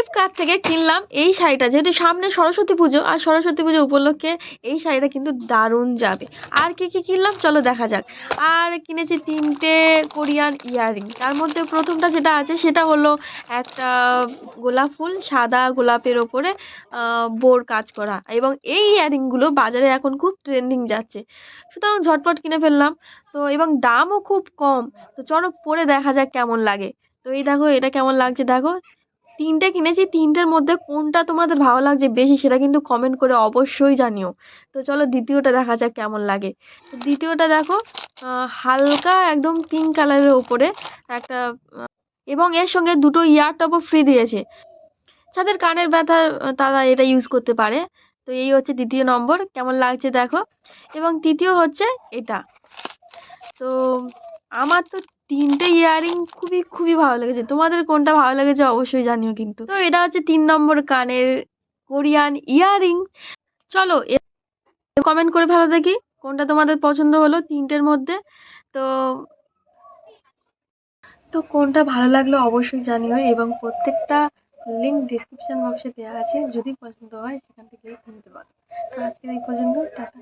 Flipkart থেকে কিনলাম এই শাড়িটা। যেহেতু সামনে সরস্বতী পুজো, আর সরস্বতী পুজো উপলক্ষে এই শাড়িটা কিন্তু দারুণ যাবে। আর কি কি কিনলাম? চলো দেখা যাক। আর কিনেছি তিনটে কোরিয়ান ইয়াররিং। তার মধ্যে প্রথমটা যেটা আছে, সেটা হলো একটা গোলাপ ফুল, সাদা গোলাপের ওপরে বোর কাজ করা। এবং এই ইয়াররিংগুলো বাজারে এখন খুব ট্রেন্ডিং যাচ্ছে। সুতরাং ঝটপট কিনে ফেললাম। তো, এবং দামও খুব কম। তো চলো পরে দেখা যাক কেমন লাগে। তো এই দেখো, এটা কেমন লাগছে দেখো। তিনটে কিনেছি, তিনটের মধ্যে কোনটা তোমাদের ভালো লাগছে বেশি সেটা কিন্তু কমেন্ট করে অবশ্যই জানিও। তো চলো দ্বিতীয়টা দেখা যাক কেমন লাগে। দ্বিতীয়টা দেখো হালকা একদম পিঙ্ক কালারের ওপরে একটা, এবং এর সঙ্গে দুটো ইয়ার টপও ফ্রি দিয়েছে। যাদের কানের ব্যথা, তারা এটা ইউজ করতে পারে। তো এই হচ্ছে দ্বিতীয় নম্বর, কেমন লাগছে দেখো। এবং তৃতীয় হচ্ছে এটা। তো আমার তো তিনটে ইয়াররিং খুবই খুবই ভালো লেগেছে। তোমাদের কোনটা ভালো লেগেছে অবশ্যই জানিও কিন্তু। তো এটা হচ্ছে তিন নম্বর কানের কোরিয়ান ইয়াররিং চলো কমেন্ট করে ফেলো দেখি কোনটা তোমাদের পছন্দ হলো তিনটের মধ্যে। তো তো কোনটা ভালো লাগল অবশ্যই জানিও এবং প্রত্যেকটা লিঙ্ক ডিসক্রিপশন বক্সে দেওয়া আছে। যদি পছন্দ হয় সেখান থেকে কিনতে পারো। তো আজকের এই পর্যন্ত, টাটা।